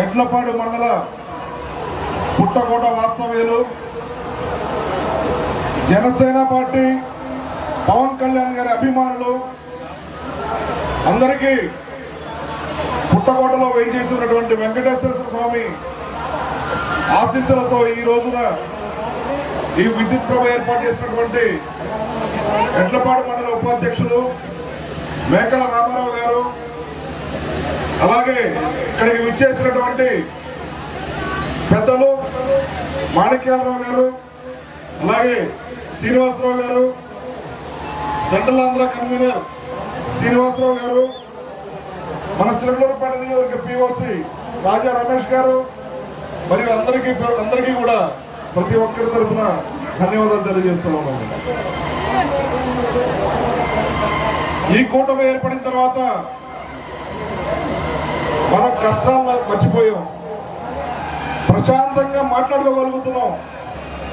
ఎడ్లపాడు మండల పుట్టకోట వాస్తవ్యులు జనసేన పార్టీ పవన్ కళ్యాణ్ గారి అభిమానులు అందరికీ పుట్టకోటలో వేయించేసినటువంటి వెంకటేశ్వర స్వామి ఆశీస్సులతో ఈ రోజున ఈ విద్యుత్ ప్రభ ఏర్పాటు చేసినటువంటి ఎడ్లపాడు మండల ఉపాధ్యక్షులు మేకల అలాగే ఇక్కడికి విచ్చేసినటువంటి పెద్దలు మాణిక్యాలరావు గారు అలాగే శ్రీనివాసరావు గారు సెంట్రల్ ఆంధ్ర కన్వీనర్ శ్రీనివాసరావు గారు మన చిలకలూరుపేట నియోజక పిఓసి రాజా రమేష్ గారు మరియు అందరికీ అందరికీ కూడా ప్రతి ఒక్కరి తరఫున ధన్యవాదాలు తెలియజేస్తున్నాము. ఈ కూటమి ఏర్పడిన తర్వాత మనం కష్టాలను మర్చిపోయాం. ప్రశాంతంగా మాట్లాడుకోగలుగుతున్నాం.